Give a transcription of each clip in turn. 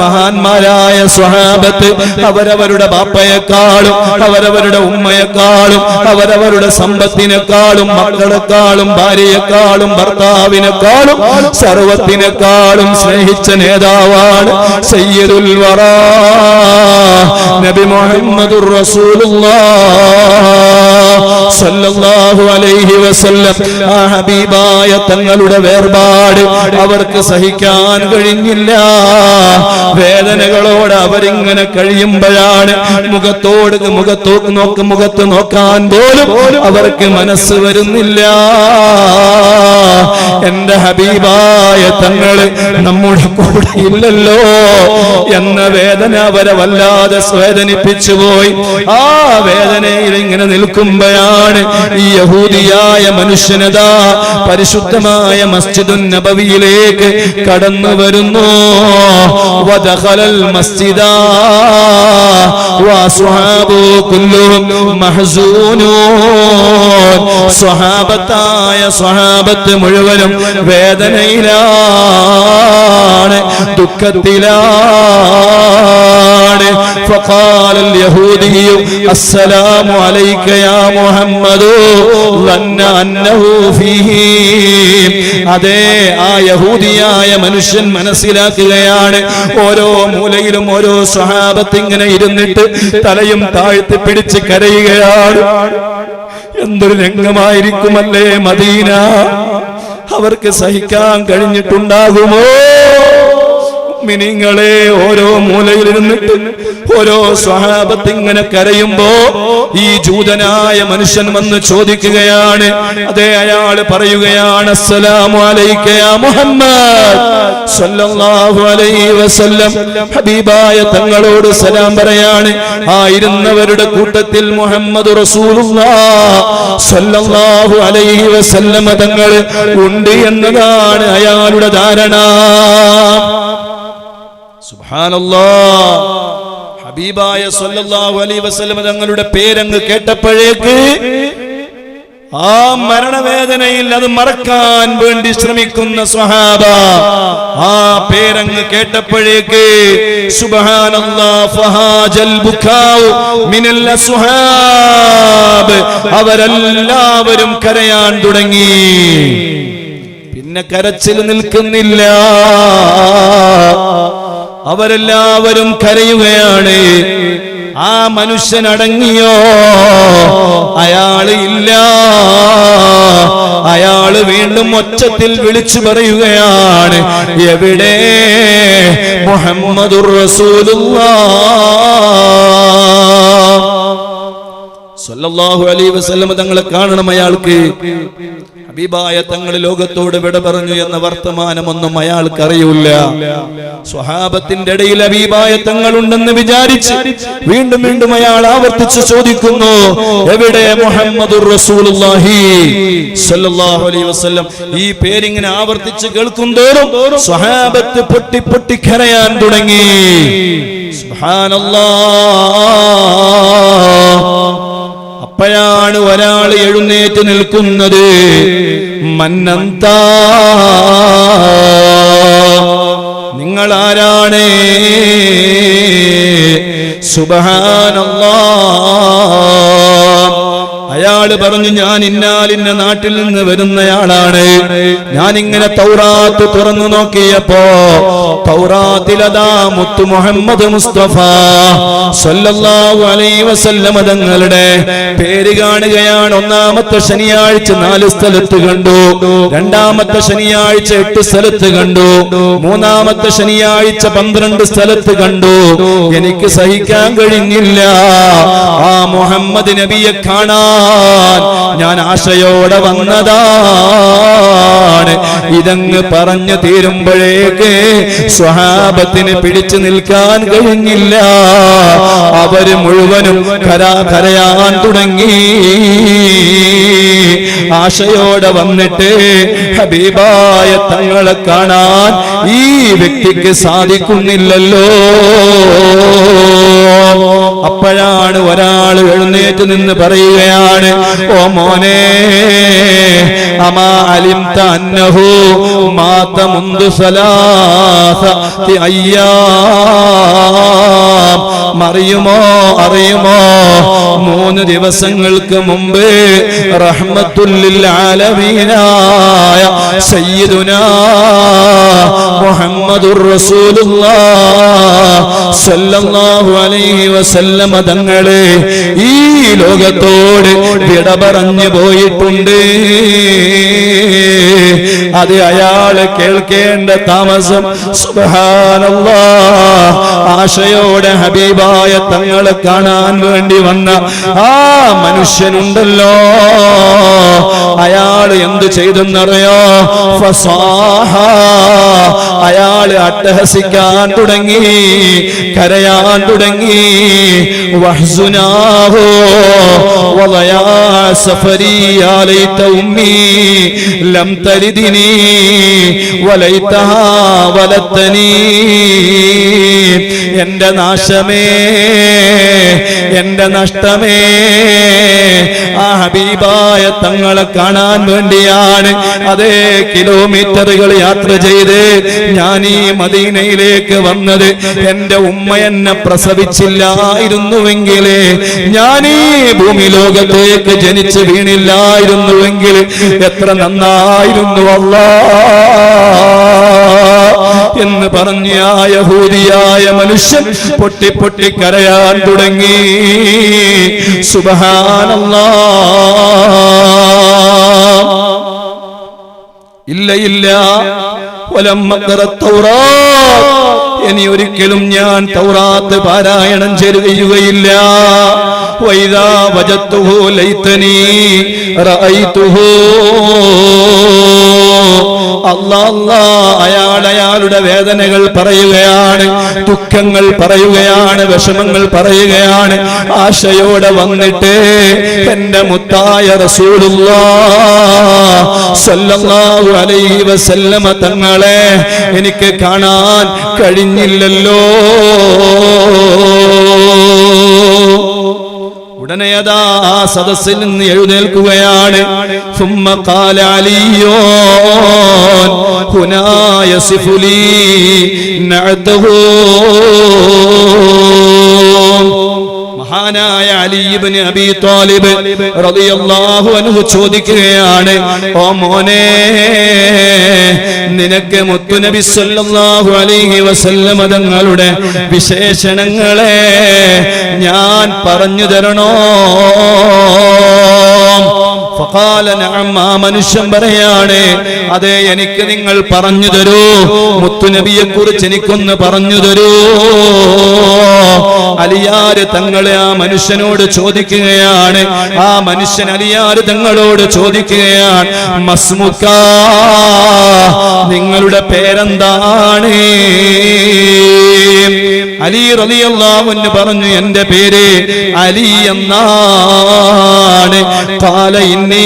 മഹാന്മാരായ സ്വഹാബത്ത് അവരവരുടെ ബാപ്പയെക്കാളും അവരവരുടെ ഉമ്മയെക്കാളും അവരവരുടെ സമ്പത്തിനെക്കാളും മക്കളെക്കാളും ഭാര്യയെക്കാളും ഭർത്താവിനെക്കാളും സർവത്തിനെക്കാളും സ്നേഹിച്ച നേതാവാണ് സയ്യദുൽ വറ. നബി മുഹമ്മദുർ സല്ലല്ലാഹു അലൈഹി വസല്ലം. ആ ഹബീബായ തങ്ങളുടെ വേർപാട് അവർക്ക് സഹിക്കാൻ കഴിഞ്ഞില്ല. വേദനകളോട് അവരിങ്ങനെ കഴിയുമ്പോഴാണ് മുഖത്തോട് മുഖത്തോക്ക് നോക്ക് മുഖത്ത് നോക്കാൻ പോലും അവർക്ക് മനസ്സ് വരുന്നില്ല. എന്റെ ഹബീബായ തങ്ങൾ നമ്മുടെ കൂടെ ഇല്ലല്ലോ എന്ന വേദന അവരെ വല്ലാതെ വേദനിപ്പിച്ചു പോയി. ആ വേദനയിൽ ഇങ്ങനെ നിൽക്കുമ്പോഴാണ് ഈ യഹൂദിയായ മനുഷ്യനതാ പരിശുദ്ധമായ മസ്ജിദുൻ നബവിയിലേക്ക് കടന്നു വരുന്നു. വദഖലൽ മസ്ജിദ വസ്വഹാബു കുല്ലുഹും മഹ്സൂനൂൻ സ്വഹാബത്തായ സ്വഹാബത്ത് മുഴുവനും വേദനയിലാണ് ദുഃഖത്തിലാണ് فقال اليهودي السلام عليك يا محمد ظن أنه فيه അതേ ആ യഹൂദിയായ മനുഷ്യൻ മനസ്സിലാക്കുകയാണ് ഓരോ മൂലയിലും ഓരോ സ്വഹാബത്ത് ഇങ്ങനെ ഇരുന്നിട്ട് തലയും താഴ്ത്തി പിടിച്ച് കരയുകയാണ് എന്തൊരു രംഗമായിരിക്കുമല്ലേ മദീന അവർക്ക് സഹിക്കാൻ കഴിഞ്ഞിട്ടുണ്ടാകുമോ മിനിങ്ങളെ ഓരോ മൂലയിൽ ഇരുന്നിട്ട് ഓരോ സ്വഹാബത്ത് ഇങ്ങനെ കരയുമ്പോ ഈ ജൂതനായ മനുഷ്യൻ വന്ന് ചോദിക്കുകയാണ്. അതെ അയാൾ പറയുകയാണ് അസ്സലാമു മുഹമ്മദ് അലൈഹി വസല്ലം. ഹബീബായ തങ്ങളോട് സലാം പറയാണ് ആയിരുന്നവരുടെ കൂട്ടത്തിൽ മുഹമ്മദ് അലൈഹി വസല്ലം തങ്ങൾ ഉണ്ട് എന്നതാണ് അയാളുടെ ധാരണ. ഹബീബായ സല്ലല്ലാഹു അലൈഹി വസല്ലം തങ്ങളുടെ പേരങ്ങ് കേട്ടപ്പോഴേക്ക് ആ മരണവേദനയിൽ അത് മറക്കാൻ വേണ്ടി ശ്രമിക്കുന്ന സ്വഹാബ ആ പേരങ്ങ് കേട്ടപ്പോഴേക്ക് അവരെല്ലാവരും കരയാൻ തുടങ്ങി. പിന്നെ കരച്ചിൽ നിൽക്കുന്നില്ല. അവരെല്ലാവരും കരയുകയാണ്. ആ മനുഷ്യൻ അടങ്ങിയോ അയാൾ ഇല്ല. അയാൾ വീണ്ടും ഒച്ചത്തിൽ വിളിച്ചു പറയുകയാണ്. എവിടെ? മുഹമ്മദുർ റസൂലുള്ളാഹ് അലൈ വസല്ലം തങ്ങളെ കാണണം അയാൾക്ക്. ഹബീബായ തങ്ങൾ ലോകത്തോട് വിട പറഞ്ഞു എന്ന വർത്തമാനമൊന്നും അയാൾക്ക് അറിയില്ല സ്വഹാബത്തിന്റെ ഇടയിൽ ഹബീബായ തങ്ങളുണ്ടെന്ന് വിചാരിച്ച് വീണ്ടും വീണ്ടും അയാൾ ആവർത്തിച്ച് ചോദിക്കുന്നു എവിടെ വസല്ലം ഈ പേരിങ്ങനെ ആവർത്തിച്ച് കേൾക്കും തോറും സ്വഹാബത്ത് പൊട്ടി പൊട്ടി കരയാൻ തുടങ്ങി. സുബ്ഹാനല്ലാഹ് അപ്പോഴാണ് ഒരാൾ എഴുന്നേറ്റ് നിൽക്കുന്നത്. മന്നന്ത. നിങ്ങൾ ആരാണ് സുബഹാനല്ലാ. അയാൾ പറഞ്ഞു ഞാൻ ഇന്നാലിന്ന നാട്ടിൽ നിന്ന് വരുന്നയാളാണ്. ഞാൻ തൗറാത്ത് തുറന്നു നോക്കിയപ്പോ തൗറാത്തിലതാ മുത്തു മുഹമ്മദ് മുസ്തഫ സല്ലല്ലാഹു അലൈഹി വസല്ലമ തങ്ങളുടെ പേര് കാണുകയാണ്. ഒന്നാമത്തെ ശനിയാഴ്ച നാല് സ്ഥലത്ത് കണ്ടു. രണ്ടാമത്തെ ശനിയാഴ്ച എട്ട് സ്ഥലത്ത് കണ്ടു. മൂന്നാമത്തെ ശനിയാഴ്ച പന്ത്രണ്ട് സ്ഥലത്ത് കണ്ടു. എനിക്ക് സഹിക്കാൻ കഴിഞ്ഞില്ല. ആ മുഹമ്മദ് നബിയെ കാണാൻ ഞാൻ ആശയോടെ വന്നതാണ്. ഇതങ്ങ് പറഞ്ഞു തീരുമ്പോഴേക്ക് സ്വഹാബത്തിന് പിടിച്ചു നിൽക്കാൻ കഴിഞ്ഞില്ല. അവർ മുഴുവനും കരാ കരയാൻ തുടങ്ങി. ആശയോടെ വന്നിട്ട് ഹബീബായ തങ്ങളെ കാണാൻ ഈ വ്യക്തിക്ക് സാധിക്കുന്നില്ലല്ലോ. അപ്പോഴാണ് ഒരാൾ എഴുന്നേറ്റ് നിന്ന് പറയുകയാണ് ഓ മോനെ അമാ അയ്യാം. മറിയുമോ അറിയുമോ? മൂന്ന് ദിവസങ്ങൾക്ക് മുമ്പ് റഹ്മത്തുല്ലിൽ ആലമീനായ സയ്യിദുനാ മുഹമ്മദുർ റസൂലുള്ളാഹ് സല്ലല്ലാഹു അലൈഹി വസല്ലമ തങ്ങളെ ഈ ലോകത്തോട് വിട പറഞ്ഞു പോയിട്ടുണ്ട്. അത് അയാൾ കേൾക്കേണ്ട താമസം സുബ്ഹാനല്ലാ. ആശയോടെ ഹബീബായ തങ്ങളെ കാണാൻ വേണ്ടി വന്ന ആ മനുഷ്യനുണ്ടല്ലോ. അയാൾ എന്ത് ചെയ്തെന്നറിയോ? അയാൾ അട്ടഹസിക്കാൻ തുടങ്ങി കരയാൻ തുടങ്ങി വഹ്സുനാഹോ വലയാ സഫരി യാ ലൈത أمي ലം تلدني وليتها ولدتني എന്റെ നാശമേ എന്റെ നഷ്ടമേ ആ ഹബീബായ തങ്ങളെ കാണാൻ വേണ്ടിയാണ് അതേ കിലോമീറ്ററുകൾ യാത്ര ചെയ്ത് ഞാൻ ഈ മദീനയിലേക്ക് വന്നത്. എന്റെ ഉമ്മ എന്നെ പ്രസവിച്ചില്ലായിരുന്നുവെങ്കിൽ ഈ ഭൂമി ലോകത്തേക്ക് ജനിച്ച് വീണില്ലായിരുന്നുവെങ്കിൽ എത്ര നന്നായിരുന്നു അല്ലാ എന്ന് പറഞ്ഞ യഹൂദിയായ മനുഷ്യൻ പൊട്ടി പൊട്ടി കരയാൻ തുടങ്ങി. സുബഹാനല്ലാ. ഇല്ല ഇല്ല. ഒലമ്മ ഇനി ഒരിക്കലും ഞാൻ തൗറാത്ത് പാരായണം ചെയ്യുകയില്ല വൈദാ വജത്തുഹു ലൈതനി റഅയ്തുഹു. അയാൾ അയാളുടെ വേദനകൾ പറയുകയാണ് ദുഃഖങ്ങൾ പറയുകയാണ് വിഷമങ്ങൾ പറയുകയാണ്. ആശയോടെ വന്നിട്ട് എന്റെ മുത്തായ റസൂലുള്ളാ സല്ലല്ലാഹു അലൈഹി വസല്ലമ തങ്ങളെ എനിക്ക് കാണാൻ പറഞ്ഞില്ലല്ലോ ഉടനെ അതാ ആ സദസ്സിൽ നിന്ന് എഴുന്നേൽക്കുകയാണ്. ഹുനായ മഹാനായ അലിബിന് അബി താലിബ് റളിയല്ലാഹു അൻഹു ചോദിക്കുകയാണ് ഓ മോനെ നിനക്ക് മുത്തുനബി സല്ലല്ലാഹു അലൈഹി വസല്ലമ തങ്ങളുടെ വിശേഷണങ്ങളെ ഞാൻ പറഞ്ഞു തരണോ? ആ പറയാണ് അതെ എനിക്ക് നിങ്ങൾ പറഞ്ഞു തരൂ. മുത്തുനബിയെ കുറിച്ച് എനിക്കൊന്ന് പറഞ്ഞു തരൂ. അലിയാര് തങ്ങളെ ആ മനുഷ്യനോട് ചോദിക്കുകയാണ്. ആ മനുഷ്യൻ അലിയാര് തങ്ങളോട് ചോദിക്കുകയാണ് മസ്മുക്ക നിങ്ങളുടെ പേരെന്താണ്? അലി റലിയല്ലാവുന്ന് പറഞ്ഞു എന്റെ പേര് അലി എന്നാണ്. കാല ഇന്ന റബ്ബിനെ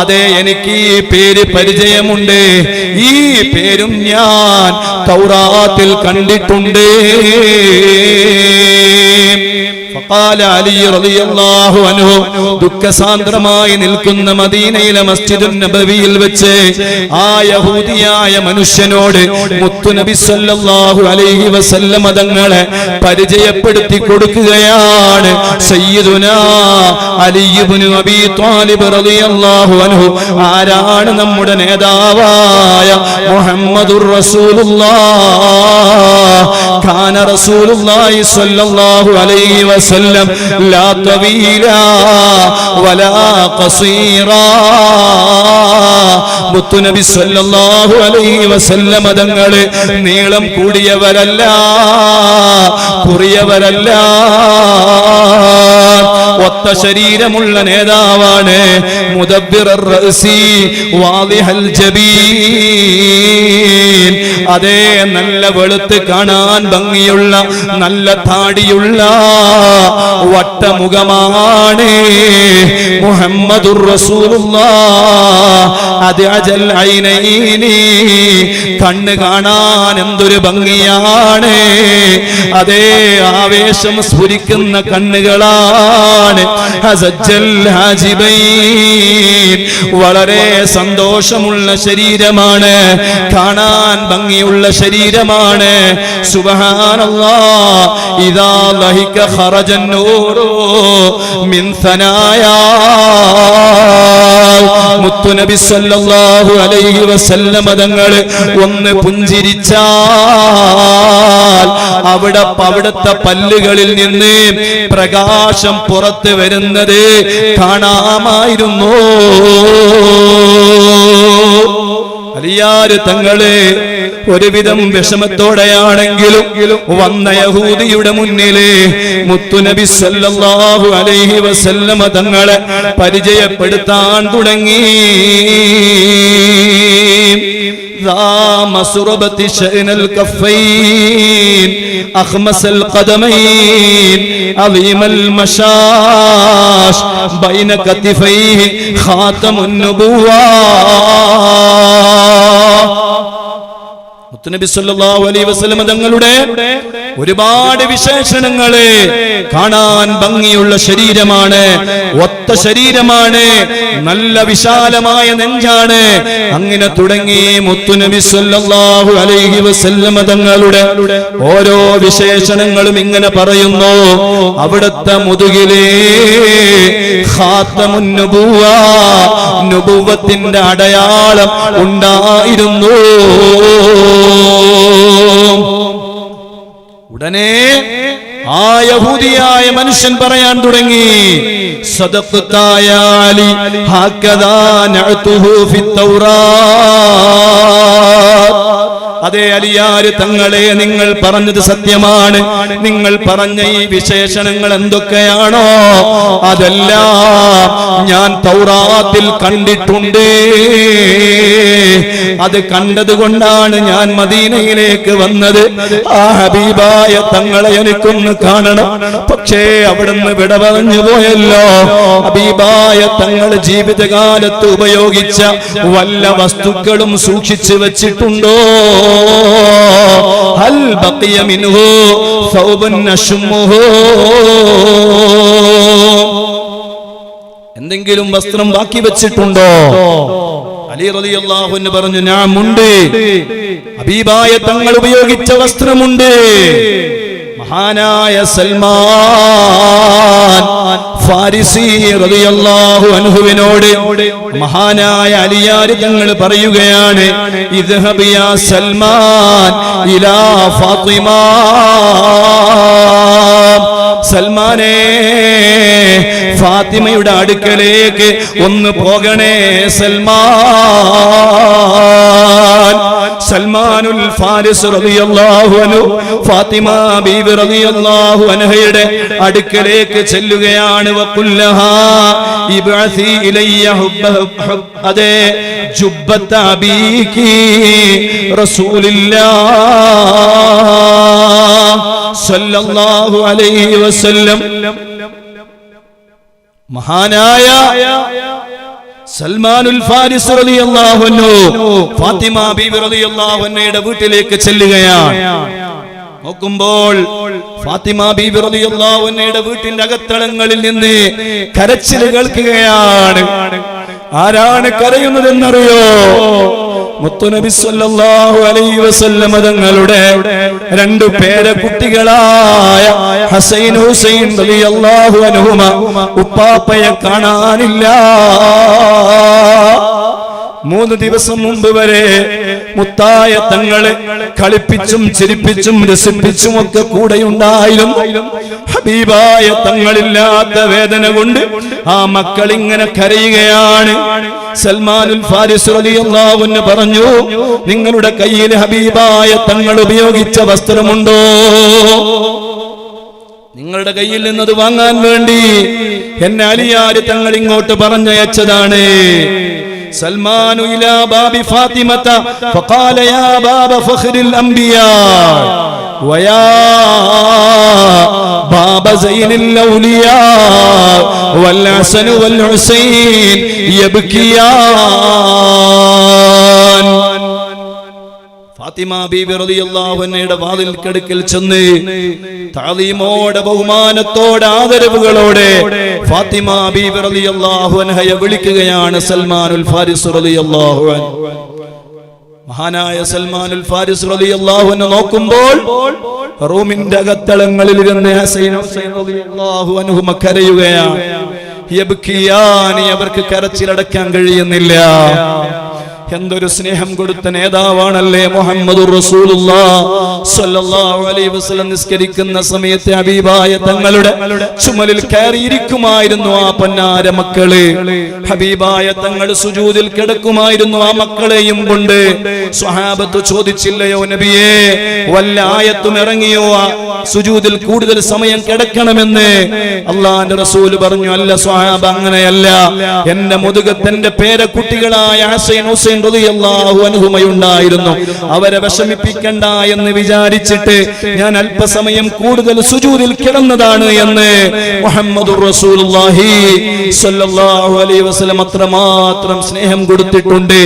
അതെ എനിക്ക് ഈ പേര് പരിചയമുണ്ട്. ഈ പേരും ഞാൻ തൗറാത്തിൽ കണ്ടിട്ടുണ്ട്. ദുഃഖസാന്ദ്രമായി നിൽക്കുന്ന മദീനയിലെ മസ്ജിദുൻ നബവിയിൽ വെച്ച് ആ യഹൂദിയായ മനുഷ്യനോട് മുത്തുനബി സല്ലല്ലാഹു അലൈഹി വസല്ലമ തങ്ങളെ പരിചയപ്പെടുത്തി കൊടുക്കുകയാണ്. സയ്യിദുനാ അലി ഇബ്നു അബീ ത്വാലിബ് റളിയല്ലാഹു അൻഹു ആരാണ് നമ്മുടെ നേതാവായ മുഹമ്മദുർ റസൂലുള്ളാഹ്? കാന റസൂലുള്ളാഹി സ്വല്ലല്ലാഹു അലൈഹി വസല്ലം ലാ തവീല വലാ ഖസീറാ. മുത്തുനബി സല്ലല്ലാഹു അലൈഹി വസല്ലം തങ്ങൾ നീളം കൂടിയവരല്ല കുറിയവരല്ല. ഒത്ത ശരീരമുള്ള നേതാവാണ് അതേ നല്ല വെളുത്ത് കാണാൻ ഭംഗിയുള്ള നല്ല താടിയുള്ള വട്ടമുഖമാണ് മുഹമ്മദുർ റസൂലുള്ള അജൽ ഐനൈനി. കണ്ണ് കാണാൻ എന്തൊരു ഭംഗിയാണ്. അതേ ആവേശം സ്ഫുരിക്കുന്ന കണ്ണുകളാണ് വളരെ സന്തോഷമുള്ള ശരീരമാണ്. കാണാൻ ഭംഗിയുള്ള ശരീരമാണ്. സുബഹാനല്ലാ. സനായാ. മുത്തുനബി സല്ലല്ലാഹു അലൈഹി വസല്ലമ തങ്ങൾ ഒന്ന് പുഞ്ചിരിച്ചാൽ അവിടെ അവിടുത്തെ പല്ലുകളിൽ നിന്ന് പ്രകാശം പുറത്ത് വരുന്നത് കാണാമായിരുന്നു. അലിയാര് തങ്ങള് ഒരുവിധം വിഷമത്തോടെയാണെങ്കിലും വന്ന യഹൂദിയുടെ മുന്നില് മുത്തുനബി സല്ലല്ലാഹു അലൈഹി വസല്ലമ തങ്ങളെ പരിചയപ്പെടുത്താൻ തുടങ്ങി ذا مسربة شأن الكفين أخمس القدمين عظيم المشاش بين كتفيه خاتم النبوة আল্লাহ മുത്തുനബി സല്ലല്ലാഹു അലൈഹി വസല്ലം തങ്ങളുടെ ഒരുപാട് വിശേഷണങ്ങൾ കാണാൻ ഭംഗിയുള്ള ശരീരമാണ്. ഒത്ത ശരീരമാണ്. നല്ല വിശാലമായ നെഞ്ചാണ്. അങ്ങനെ തുടങ്ങി മുത്തുനബി സല്ലല്ലാഹു അലൈഹി വസല്ലം തങ്ങളുടെ ഓരോ വിശേഷണങ്ങളും ഇങ്ങനെ പറയുന്നു. അവിടുത്തെ മുതുകിലേ നുബുവത്തിന്റെ അടയാളം ഉണ്ടായിരുന്നു. ഉടനെ ആ യഹൂദിയായ മനുഷ്യൻ പറയാൻ തുടങ്ങി. സദക്കുത്തായാലി ഹാക്കദാ നഅതുഹു ഫിത്തൗറാത്ത് അതേ അലിയാര് തങ്ങളെ നിങ്ങൾ പറഞ്ഞത് സത്യമാണ്. നിങ്ങൾ പറഞ്ഞ ഈ വിശേഷണങ്ങൾ എന്തൊക്കെയാണോ? അതെല്ലാം ഞാൻ തൗറാത്തിൽ കണ്ടിട്ടുണ്ട്. അത് കണ്ടത് കൊണ്ടാണ് ഞാൻ മദീനയിലേക്ക് വന്നത്. ആ ഹബീബായ തങ്ങളെ എനിക്കൊന്ന് കാണണം. പക്ഷേ അവിടുന്ന് വിട പറഞ്ഞു പോയല്ലോ. ഹബീബായ തങ്ങൾ ജീവിതകാലത്ത് ഉപയോഗിച്ച വല്ല വസ്തുക്കളും സൂക്ഷിച്ചു വെച്ചിട്ടുണ്ടോ? ഹൽ بقي منه ثوب نشمه؟ എന്തെങ്കിലും വസ്ത്രം ബാക്കി വെച്ചിട്ടുണ്ടോ? അലി റളിയല്ലാഹു എന്ന് പറഞ്ഞു ഞാൻ ഉണ്ട്. ഹബീബായ തങ്ങൾ ഉപയോഗിച്ച വസ്ത്രമുണ്ട്. മഹാനായ സൽമാൻ അൻഹുവിനോട് മഹാനായ അലിയാര് തങ്ങൾ പറയുകയാണ് ഇദ്ഹബ് സൽമാൻ ഇലാ ഫാത്തിമ. സൽമാനേ ഫാത്തിമയുടെ അടുക്കലേക്ക് ഒന്ന് പോകണേ സൽമാൻ. സൽമാനുൽ ഫാരിസ് റളിയല്ലാഹു അൻഹു ഫാത്തിമ ബീവി റളിയല്ലാഹു അൻഹയുടെ അടുക്കലേക്ക് ചെല്ലുകയാണ്. വഖുല്ലഹ ഇബ്അസി ഇലയ്യ ഹുബ്ബ അതെ ജുബ്ബത്ത അബീകി റസൂലില്ലാഹ് സല്ലല്ലാഹു അലൈഹി വസല്ലം. മഹാനായ സൽമാനുൽ ഫാരിസ് റളിയല്ലാഹു അൻഹു ഫാത്തിമ ബീവി റളിയല്ലാഹു അൻഹയുടെ വീട്ടിലേക്ക് ചെല്ലുകയാണ്. നോക്കുമ്പോൾ ഫാത്തിമ ബീബി റളിയല്ലാഹു അൻഹയുടെ വീട്ടിന്റെ അകത്തളങ്ങളിൽ നിന്ന് കരച്ചിൽ കേൾക്കുകയാണ്. ആരാണ് കരയുന്നതെന്നറിയോ? മുത്തുനബി സല്ലല്ലാഹു അലൈഹി വസല്ലമ തങ്ങളുടെ രണ്ടു പേരക്കുട്ടികളായ ഹസൈൻ ഹുസൈൻ റളിയല്ലാഹു അൻഹുമ ഉപ്പാപ്പയെ കാണാനില്ല. മൂന്ന് ദിവസം മുമ്പ് വരെ മുത്തായ തങ്ങളെ കളിപ്പിച്ചും ചിരിപ്പിച്ചും രസിപ്പിച്ചും ഒക്കെ കൂടെയുണ്ടായിരുന്നു ഹബീബായ തങ്ങളില്ലാത്ത വേദന കൊണ്ട് ആ മക്കൾ ഇങ്ങനെ കരയുകയാണ്. സൽമാനുൽ ഫാരിസ് റളിയല്ലാഹു പറഞ്ഞു നിങ്ങളുടെ കയ്യിൽ ഹബീബായ തങ്ങൾ ഉപയോഗിച്ച വസ്ത്രമുണ്ടോ? നിങ്ങളുടെ കയ്യിൽ നിന്നത് വാങ്ങാൻ വേണ്ടി എന്നെ അലിയാര് തങ്ങൾ ഇങ്ങോട്ട് പറഞ്ഞയച്ചതാണ്. سلمان إلى باب فاطمة فقال يا باب فخر الأنبياء ويا باب زين الأولياء والحسن والحسين يبكيان ഫാത്തിമ ബീബി റളിയല്ലാഹുവിന്റെ വാതിൽ കടുക്കൽ ചെന്ന് താലീമോടെ ബഹുമാനത്തോടെ ആദരവുകളോടെ ഫാത്തിമ റളിയല്ലാഹു അൻഹയെ വിളിക്കുകയാണ് സൽമാനുൽ ഫാരിസ് റളിയല്ലാഹു മഹാനായ സൽമാനുൽ ഫാരിസ് റളിയല്ലാഹു നോക്കുമ്പോൾ റൂമിന്റെ അകത്തളങ്ങളിൽ ഇരുന്ന് ഹുസൈൻ റളിയല്ലാഹു അൻഹു കരയുകയാണ്. യബ്കിയാനി അവർക്ക് കരച്ചിലടക്കാൻ കഴിയുന്നില്ല. എന്തൊരു സ്നേഹം കൊടുത്ത നേതാവാണല്ലേ മുഹമ്മദ് നിസ്കരിക്കുന്ന സമയത്തെ ഹബീബായ തങ്ങളുടെ ചുമലിൽ കയറിയിരിക്കുമായിരുന്നു ആ പൊന്നാര മക്കൾ. ഹബീബായ തങ്ങൾ സുജൂതിൽ കിടക്കുമായിരുന്നു ആ മക്കളെയും കൊണ്ട്. സ്വഹാബത്ത് ചോദിച്ചില്ലയോ നബിയെ വല്ല ആയത്തും ഇറങ്ങിയോ? സുജൂതിൽ കൂടുതൽ സമയം കിടക്കണമെന്ന്. അള്ളാന്റെ റസൂൽ പറഞ്ഞു അല്ല സ്വഹാബ് അങ്ങനെയല്ല. എന്റെ മുതുകത്തിന്റെ പേരക്കുട്ടികളായ ഹസൈൻ ഹുസൈൻ ഹുസൈൻ ഉണ്ടായിരുന്നു അവരെ വിഷമിപ്പിക്കണ്ട എന്ന് വിചാരിച്ചിട്ട് ഞാൻ അല്പസമയം കൂടുതൽ സുജൂരിൽ കിടന്നതാണ് എന്ന് മുഹമ്മദ് അത്രമാത്രം സ്നേഹം കൊടുത്തിട്ടുണ്ട്.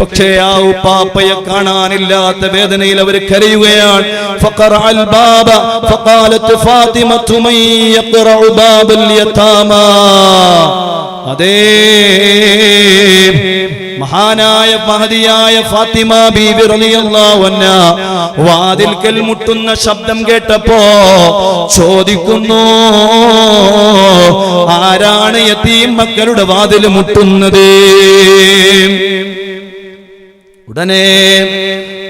പക്ഷേ ആ ഉപ്പാപ്പയെ കാണാനില്ലാത്ത വേദനയിൽ അവർ കരയുകയാണ്. അതേ മഹാനായ മഹതിയായ ഫാത്തിമ ബീബി റളിയല്ലാഹു അൻഹ വാതിൽക്കൽ മുട്ടുന്ന ശബ്ദം കേട്ടപ്പോ ചോദിക്കുന്നു ആരാണ് യതീം മക്കളുടെ വാതിൽ മുട്ടുന്നത്? ഉടനെ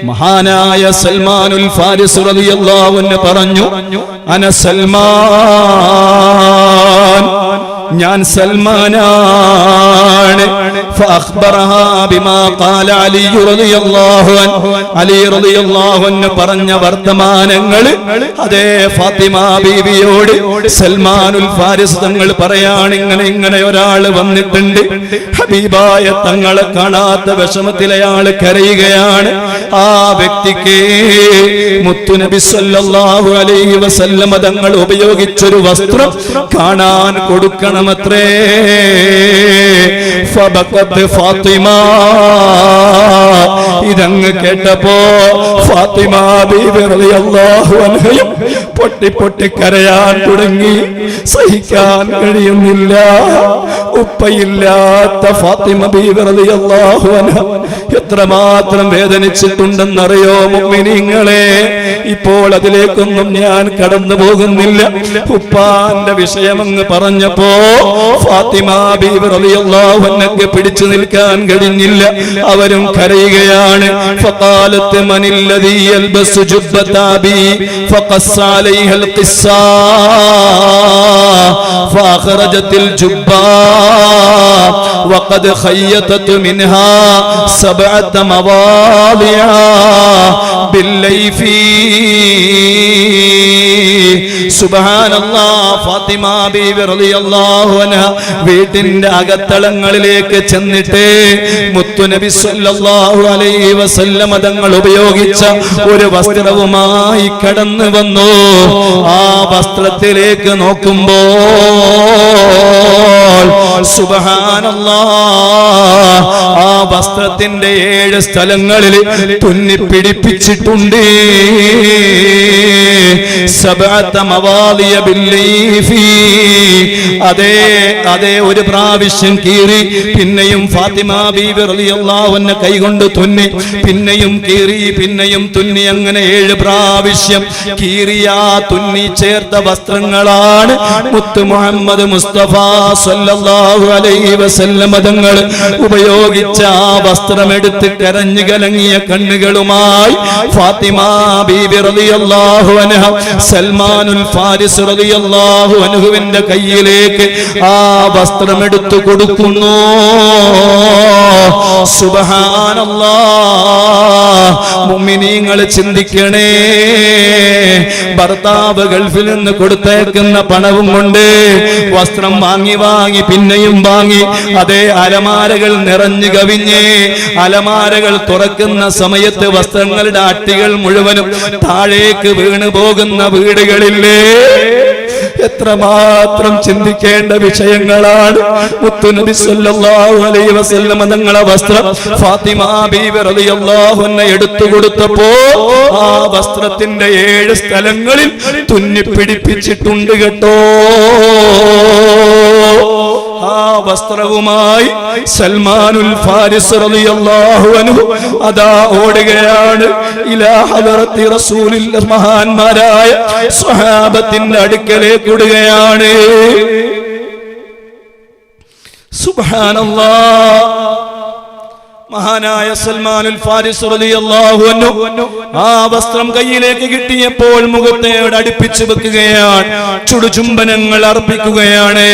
മഹാനായ സൽമാനുൽ ഫാരിസ് റളിയല്ലാഹു അൻഹു പറഞ്ഞു അന സൽമാൻ ഞാൻ സൽമാനാണ്. പറഞ്ഞ വർത്തമാനങ്ങൾ അതേ ഫാത്തിമ ബീവിയോട് സൽമാനുൽ ഫാരിസ് തങ്ങൾ പറയാണിങ്ങനെ ഇങ്ങനെ ഇങ്ങനെ ഒരാൾ വന്നിട്ടുണ്ട്. ഹബീബായ തങ്ങളെ കാണാത്ത വിഷമത്തിലയാൾ കരയുകയാണ്. ആ വ്യക്തിക്ക് മുത്തുനബി സല്ലല്ലാഹു അലൈഹി വസല്ലമ തങ്ങൾ ഉപയോഗിച്ചൊരു വസ്ത്രം കാണാൻ കൊടുക്കണം ഫബഖത്ത് ഫാത്തിമ. ഇതങ്ങ് കേട്ടപ്പോ ഫാത്തിമ ബീബി റളിയല്ലാഹു അൻഹയും പൊട്ടി പൊട്ടി കരയാൻ തുടങ്ങി. സഹിക്കാൻ കഴിയുന്നില്ല. ഉപ്പയില്ലാത്ത ഫാത്തിമ എത്രമാത്രം വേദനിച്ചിട്ടുണ്ടെന്നറിയോ മുഅ്മിനീങ്ങളെ ഇപ്പോൾ അതിലേക്കൊന്നും ഞാൻ കടന്നു പോകുന്നില്ല. ഉപ്പാന്റെ വിഷയമെന്ന് അങ്ങ് പറഞ്ഞപ്പോ ഫാത്തിമ ബീബി റളിയല്ലാഹു പിടിച്ചു നിൽക്കാൻ കഴിഞ്ഞില്ല. അവരും കരയുകയാണ്. ഫഖാലത്ത് മനില്ലദീ യൽബസു ജുബ്ബത അബി ഫഖസ്സ عليها القصة فأخرجت الجبة وقد خيطت منها سبعة مواضع بالليف ഫാത്തിമ റളിയല്ലാഹു വീട്ടിന്റെ അകത്തളങ്ങളിലേക്ക് ചെന്നിട്ട് മുത്തുനബി സല്ലല്ലാഹു അലൈഹി വസല്ലമ തങ്ങൾ ഉപയോഗിച്ച ഒരു വസ്ത്രവുമായി കടന്നു വന്നു. ആ വസ്ത്രത്തിലേക്ക് നോക്കുമ്പോൾ സുബഹാനല്ലാ ആ വസ്ത്രത്തിന്റെ ഏഴ് സ്ഥലങ്ങളിൽ തുന്നി പിടിപ്പിച്ചിട്ടുണ്ട്. അതേ അതേ ഒരു പ്രാവശ്യം കീറി പിന്നെയും ഫാത്തിമ ബീബി റളിയല്ലാഹു കൈകൊണ്ട് തുന്നി പിന്നെയും കീറി പിന്നെയും തുന്നി അങ്ങനെ ഏഴ് പ്രാവശ്യം കീറിയ തുന്നി ചേർത്ത വസ്ത്രങ്ങളാണ് മുത്ത് മുഹമ്മദ് മുസ്തഫ സല്ലല്ലാഹു അലൈഹി വസല്ലമ തങ്ങൾ ഉപയോഗിച്ച ആ വസ്ത്രമെടുത്ത് കരഞ്ഞു കലങ്ങിയ കണ്ണുകളുമായി ഫാത്തിമ റളിയല്ലാഹു അൻഹ സൽമാനുൽ ഫാരിസ് റളിയല്ലാഹു അൻഹുവിന്റെ കയ്യിലേക്ക് ആ വസ്ത്രമെടുത്തു കൊടുക്കുന്നു. മുമ്മിനീങ്ങൾ ചിന്തിക്കണേ ഭർത്താവ് ഗൾഫിൽ നിന്ന് കൊടുത്തേക്കുന്ന പണവും കൊണ്ട് വസ്ത്രം വാങ്ങി വാങ്ങി പിന്നെയും വാങ്ങി അതേ അലമാരകൾ നിറഞ്ഞു കവിഞ്ഞ് അലമാരകൾ തുറക്കുന്ന സമയത്ത് വസ്ത്രങ്ങളുടെ അട്ടികൾ മുഴുവനും താഴേക്ക് വീണു പോകുന്ന വീടുകളില്ലേ? എത്രമാത്രം ചിന്തിക്കേണ്ട വിഷയങ്ങളാണ്. മുത്തുനബി അലൈഹി തങ്ങളെ വസ്ത്രം ഫാത്തിമ ബീവി റളിയല്ലാഹു എടുത്തു കൊടുത്തപ്പോ ആ വസ്ത്രത്തിന്റെ ഏഴ് സ്ഥലങ്ങളിൽ തുന്നി പിടിപ്പിച്ചിട്ടുണ്ട് കേട്ടോ. ആ വസ്ത്രവുമായി സൽമാനുൽ ഫാരിസ് റളിയല്ലാഹു അൻഹു അതാ ഓടുകയാണ്. ഇലാ ഹദറത്തി റസൂലിൽ മഹാന്മാരായ സ്വഹാബത്തിന്റെ അടുക്കലേക്ക് ഓടുകയാണ്. സുബ്ഹാനല്ലാഹ് മഹാനായ സൽമാനുൽ ഫാരിസ് റളിയല്ലാഹു അൻഹു ആ വസ്ത്രം കയ്യിലേക്ക് കിട്ടിയപ്പോൾ മുഖത്തോട് അടുപ്പിച്ചു വെക്കുകയാണ്. ചുടുചുംബനങ്ങൾ അർപ്പിക്കുകയാണ്.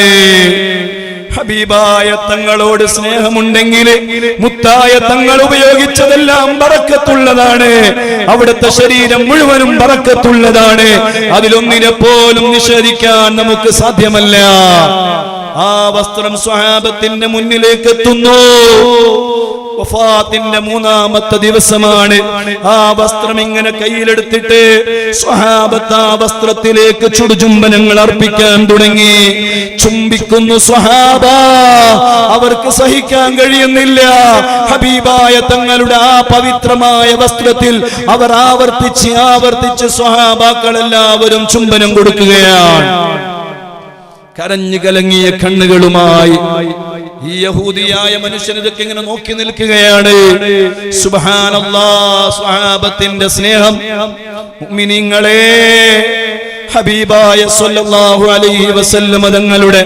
ഹബീബായ തങ്ങളോട് സ്നേഹമുണ്ടെങ്കിൽ മുത്തായ തങ്ങൾ ഉപയോഗിച്ചതെല്ലാം പറക്കത്തുള്ളതാണ് അവിടുത്തെ ശരീരം മുഴുവനും പറക്കത്തുള്ളതാണ് അതിലൊന്നിനെ പോലും നിഷേധിക്കാൻ നമുക്ക് സാധ്യമല്ല. ആ വസ്ത്രം സ്വഹാബത്തിന്റെ മുന്നിലേക്ക് എത്തുന്നു വഫാത്തിന്റെ മൂന്നാമത്തെ ദിവസമാണ്. ആ വസ്ത്രം ഇങ്ങനെ കയ്യിലെടുത്തിട്ട് സ്വഹാബത്ത് ആ വസ്ത്രത്തിലേക്ക് ചുടുചുംബനങ്ങൾ അർപ്പിക്കാൻ തുടങ്ങി. ചുംബിക്കുന്നു സ്വഹാബ. അവർക്ക് സഹിക്കാൻ കഴിയുന്നില്ല. ഹബീബായ തങ്ങളുടെ ആ പവിത്രമായ വസ്ത്രത്തിൽ അവർ ആവർത്തിച്ച് ആവർത്തിച്ച് സ്വഹാബാക്കൾ എല്ലാവരും ചുംബനം കൊടുക്കുകയാണ്. കരഞ്ഞു കലങ്ങിയ കണ്ണുകളുമായി ഈ യഹൂദിയായ മനുഷ്യൻ ഇതൊക്കെ ഇങ്ങനെ നോക്കി നിൽക്കുകയാണ്. സ്വഹാബത്തിന്റെ സ്നേഹം. മുഅ്മിനീങ്ങളെ ഹബീബായ സല്ലല്ലാഹു അലൈഹി വസല്ലം തങ്ങളുടെ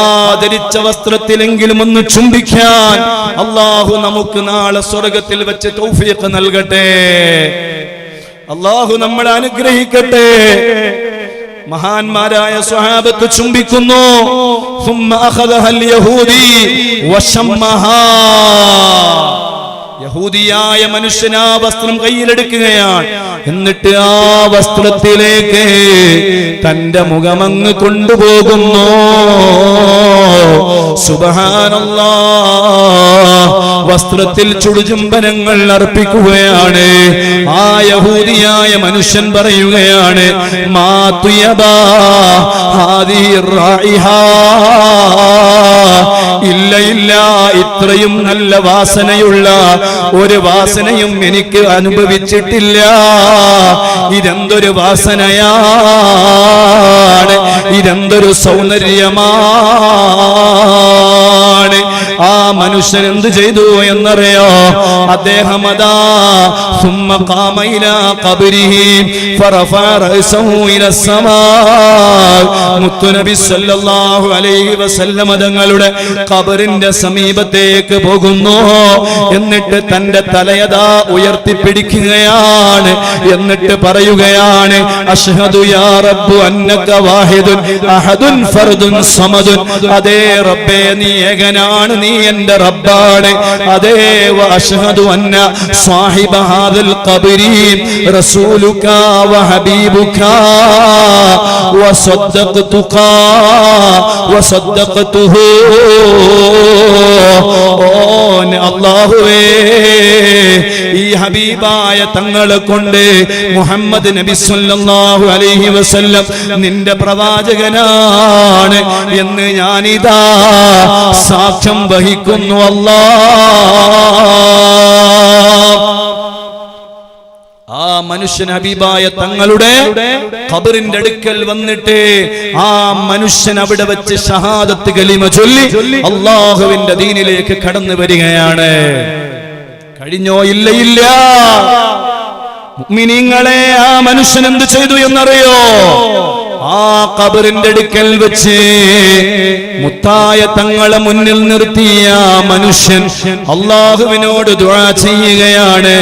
ആദരിച്ച വസ്ത്രത്തിലെങ്കിലും ഒന്ന് ചുംബിക്കാൻ അള്ളാഹു നമുക്ക് നാളെ സ്വർഗത്തിൽ വെച്ച് തൗഫീഖ് നൽകട്ടെ. അള്ളാഹു നമ്മളെ അനുഗ്രഹിക്കട്ടെ. മഹാന്മാരായ സ്വഹാബത്ത് ചുംബിക്കുന്നു. യഹൂദിയായ മനുഷ്യൻ ആ വസ്ത്രം കയ്യിലെടുക്കുകയാണ്. എന്നിട്ട് ആ വസ്ത്രത്തിലേക്ക് തന്റെ മുഖമങ്ങ് കൊണ്ടുപോകുന്നു. സുബഹാനല്ലാ. വസ്ത്രത്തിൽ ചുടുചുംബനങ്ങൾ അർപ്പിക്കുകയാണ്. ആ യഹൂദിയായ മനുഷ്യൻ പറയുകയാണ് ഇല്ല ഇല്ല ഇത്രയും നല്ല വാസനയുള്ള ഒരു വാസനയും എനിക്ക് അനുഭവിച്ചിട്ടില്ല. ഇതെന്തൊരു വാസനയാണ്? ഇതെന്തൊരു സൗന്ദര്യമാണ്? ആ മനുഷ്യൻ എന്ത് ചെയ്തു എന്നറിയോ അദ്ദേഹം അതാ ثم قام إلى قبره فرفع رأسه إلى السماء മുത്തുനബി സല്ലല്ലാഹു അലൈഹി വസല്ലമ തങ്ങളുടെ ഖബറിന്റെ സമീപത്തേക്ക് പോകുന്നു എന്നിട്ട് തന്റെ തലയതാ ഉയർത്തിപ്പിടിക്കുകയാണ് എന്നിട്ട് പറയുകയാണ് അഷ്ഹദു യാ റബ്ബു അന്നക വാഹിദുൻ അഹദുൻ ഫർദുൻ സമദുൻ അതേ റബ്ബേ നീ ഏകനാണ് നീ എന്റെ റബ്ബാണ്. അതേ വഅഷ്ഹദു അന്ന സാഹിബ ഹാദൽ ഖബരി. റസൂലുക വഹബീബുക വസദ്ദഖതുക വസദ്ദഖതുഹു ഓ അല്ലാഹുവേ ഈ ഹബീബായ തങ്ങളെ കൊണ്ട് മുഹമ്മദ് നബി സല്ലല്ലാഹു അലൈഹി വസല്ലം നിന്റെ പ്രവാചകനാണ് എന്ന് ഞാനിതാ സാക്ഷ്യം വഹിക്കുന്നു അല്ലാ ആ മനുഷ്യൻ ഹബീബായ തങ്ങളുടെ ഖബറിന്റെ അടുക്കൽ വന്നിട്ട് ആ മനുഷ്യൻ അവിടെ വെച്ച് ഷഹാദത്ത് കലിമ ചൊല്ലി അള്ളാഹുവിന്റെ ദീനിലേക്ക് കടന്നു വരികയാണ്. കഴിഞ്ഞോ? ഇല്ല ഇല്ല. ആ മനുഷ്യൻ എന്ത് ചെയ്തു എന്നറിയോ? ആ കബറിന്റെ അടുക്കൽ വെച്ച് മുത്തായ തങ്ങളെ മുന്നിൽ നിർത്തിയ ആ മനുഷ്യൻ അള്ളാഹുവിനോട് ദുആ ചെയ്യുകയാണ്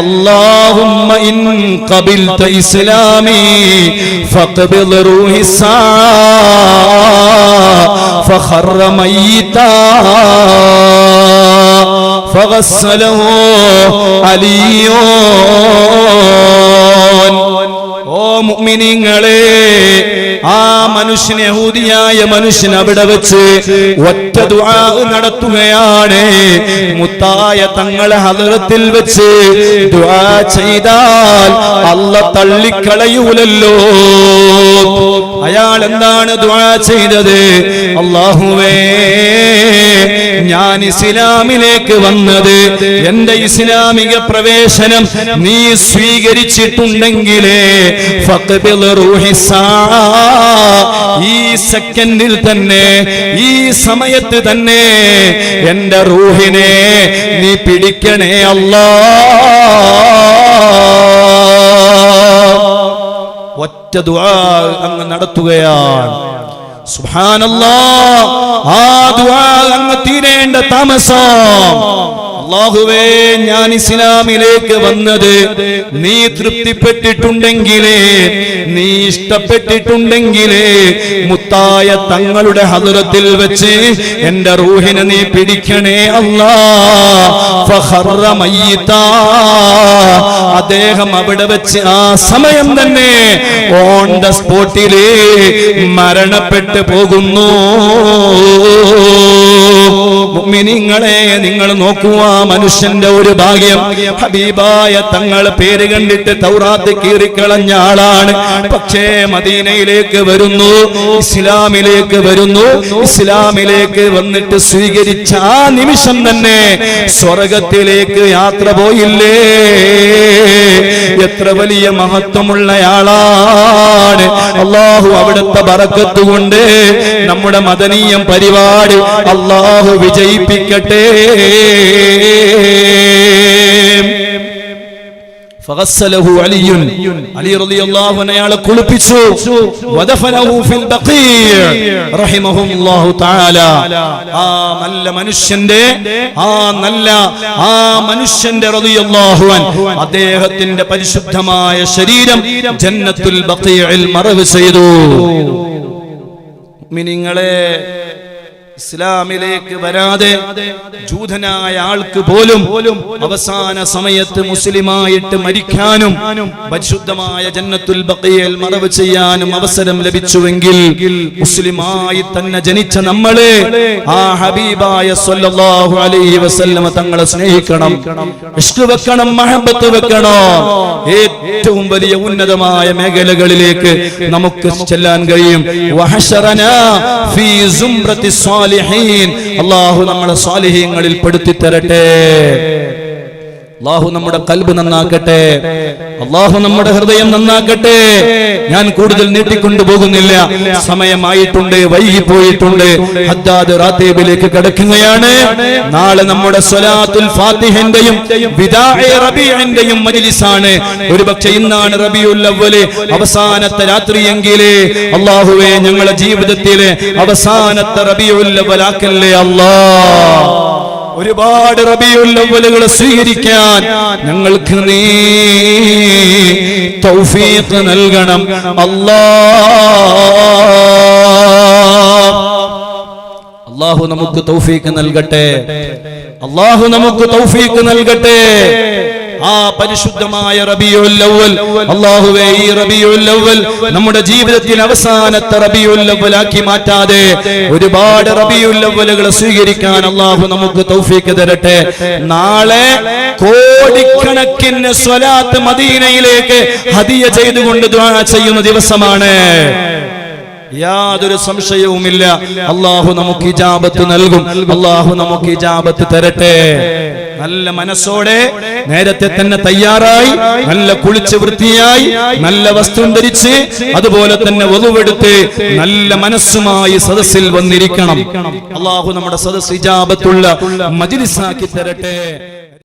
അല്ലാഹുമ്മ ഇൻ ഖബിൽത ഇസ്ലാമി ഫഖബിൽ റൂഹി സാ ഫഖറ മയ്യിതാ فغسله علي ഓ മുഅ്മിനീങ്ങളെ ആ മനുഷ്യൻ യഹൂദിയായ മനുഷ്യൻ അവിടെ വെച്ച് ഒറ്റ ദുആ നടത്തുകയാണ്. മുത്തായ തങ്ങളെ ഹദറത്തിൽ വെച്ച് ദുആ ചെയ്താൽ അല്ല തള്ളിക്കളയൂലല്ലോ. അയാൾ എന്താണ് ദുആ ചെയ്തത്? അല്ലാഹുവേ ഞാൻ ഇസ്ലാമിലേക്ക് വന്നത്. എന്റെ ഇസ്ലാമിക പ്രവേശനം നീ സ്വീകരിച്ചിട്ടുണ്ടെങ്കിലേ. ഈ സെക്കൻഡിൽ തന്നെ ഈ സമയത്ത് തന്നെ എന്റെ റൂഹിനെ നീ പിടിക്കണേ അല്ലാ. ഒറ്റ ദുആ അങ്ങ് നടത്തുകയാണ്. സുബ്ഹാനല്ലാ. ആ ദുആ അങ്ങ് തീരേണ്ട താമസം. അള്ളാഹുവേ ഞാൻ ഇസ്ലാമിലേക്ക് വന്നത് നീ തൃപ്തിപ്പെട്ടിട്ടുണ്ടെങ്കിലേ നീ ഇഷ്ടപ്പെട്ടിട്ടുണ്ടെങ്കിലേ മുത്തായ തങ്ങളുടെ ഹതുരത്തിൽ വെച്ച് എന്റെ റൂഹിനെ നീ പിടിക്കണേ അല്ലാ. അദ്ദേഹം അവിടെ വെച്ച് ആ സമയം തന്നെ ഓൺ ദ സ്പോട്ടിൽ മരണപ്പെട്ടു പോകുന്നു. മുഅ്മിനീങ്ങളെ നിങ്ങൾ നോക്കൂ ആ മനുഷ്യന്റെ ഒരു ഭാഗ്യം. ഹബീബായ തങ്ങൾ പേര് കണ്ടിട്ട് തൗറാത്ത് കീറിക്കളഞ്ഞ ആളാണ്. പക്ഷേ മദീനയിലേക്ക് വരുന്നു ഇസ്ലാമിലേക്ക് വരുന്നു. ഇസ്ലാമിലേക്ക് വന്നിട്ട് സ്വീകരിച്ച ആ നിമിഷം തന്നെ സ്വർഗത്തിലേക്ക് യാത്ര പോയില്ലേ? എത്ര വലിയ മഹത്വമുള്ള ആളാണ് അള്ളാഹു അവിടുത്തെ ബറക്കത്ത് കൊണ്ട് നമ്മുടെ മദനീയം പരിപാടി അള്ളാഹു വിജയിപ്പിക്കട്ടെ. അയാളെ കുളിപ്പിച്ചു. ആ നല്ല മനുഷ്യന്റെ ആ നല്ല ആ മനുഷ്യന്റെ അദ്ദേഹത്തിന്റെ പരിശുദ്ധമായ ശരീരം ജന്നത്തുൽ ബഖീഇൽ മറവ് ചെയ്തു. മിനിങ്ങളെ ഇസ്ലാമിലേക്ക് വരാതെ ജൂതനായ ആൾക്ക് പോലും അവസാന സമയത്ത് മുസ്ലിമായിട്ട് മരിക്കാനും പരിശുദ്ധമായ ജന്നത്തുൽ ബഖിയൽ മറവ് ചെയ്യാനും അവസരം ലഭിച്ചുവെങ്കിൽ മുസ്ലിമായി തന്നെ ജനിച്ച നമ്മളെ ആ ഹബീബായ സല്ലല്ലാഹു അലൈഹി വസല്ലമ തങ്ങളെ സ്നേഹിക്കണം ഇഷ്ക് വെക്കണം മഹബത്ത് വെക്കണം. ഏറ്റവും വലിയ ഉന്നതമായ മേഖലകളിലേക്ക് നമുക്ക് ചെല്ലാൻ കഴിയും. ഫീ അല്ലാഹു നമ്മളെ സ്വാലിഹീങ്ങളിൽ പെടുത്തി തരട്ടെ അള്ളാഹു നമ്മുടെ കൽബ് നന്നാക്കട്ടെ. അള്ളാഹു നമ്മുടെ ഹൃദയം നന്നാക്കട്ടെ. ഞാൻ കൂടുതൽ നീട്ടിക്കൊണ്ടു പോകുന്നില്ല. സമയമായിട്ടുണ്ട് വൈകിപ്പോയിട്ടുണ്ട്. ഹദ്ദാദ് റാത്തേബിലേക്ക് കിടക്കുകയാണ്. നാളെ നമ്മുടെ സ്വലാത്തുൽ ഫാത്തിഹിന്റെയും വിദാഇ റബീഇന്റെയും മജ്ലിസാണ്. ഒരുപക്ഷെ ഇന്നാണ് റബിയുൽ അവ്വൽ അവസാനത്തെ രാത്രിയെങ്കിലേ അള്ളാഹുവേ ഞങ്ങളുടെ ജീവിതത്തിലെ അവസാനത്തെ റബിയുൽ അവ്വലാക്കല്ലേ അല്ലാ. ഒരുപാട് റബിയുള്ളവലുകൾ സ്വീകരിക്കാൻ ഞങ്ങൾക്ക് നീ തൗഫീഖ് നൽകണം. അല്ലാ അള്ളാഹു നമുക്ക് തൗഫീഖ് നൽകട്ടെ. അള്ളാഹു നമുക്ക് തൗഫീഖ് നൽകട്ടെ. ആ പരിശുദ്ധമായ റബിയുൽ അവ്വൽ. അല്ലാഹുവേ ഈ റബിയുൽ അവ്വൽ നമ്മുടെ ജീവിതത്തിൽ അവസാനത്തെ റബിയുൽ അവ്വലാക്കി മാറ്റാതെ ഒരുപാട് റബിയുൽ അവ്വലുകൾ സ്വീകരിക്കാൻ അല്ലാഹു നമുക്ക് തൗഫീക്ക് തരട്ടെ. നാളെ കോടിക്കണക്കിന് സ്വലാത്ത് മദീനയിലേക്ക് ഹദിയ ചെയ്തുകൊണ്ട് ചെയ്യുന്ന ദിവസമാണ്. യാതൊരു സംശയവുമില്ല. അള്ളാഹു നമുക്ക് ഇജാബത്ത് നൽകും. അള്ളാഹു നമുക്ക് ഇജാബത്ത് തരട്ടെ. നല്ല മനസ്സോടെ നേരത്തെ തന്നെ തയ്യാറായി നല്ല കുളിച്ച് വൃത്തിയായി നല്ല വസ്ത്രം ധരിച്ച് അതുപോലെ തന്നെ വധുവെടുത്ത് നല്ല മനസ്സുമായി സദസ്സിൽ വന്നിരിക്കണം. അള്ളാഹു നമ്മുടെ സദസ് ഇജാബത്തുള്ള മജിലിസാക്കി തരട്ടെ.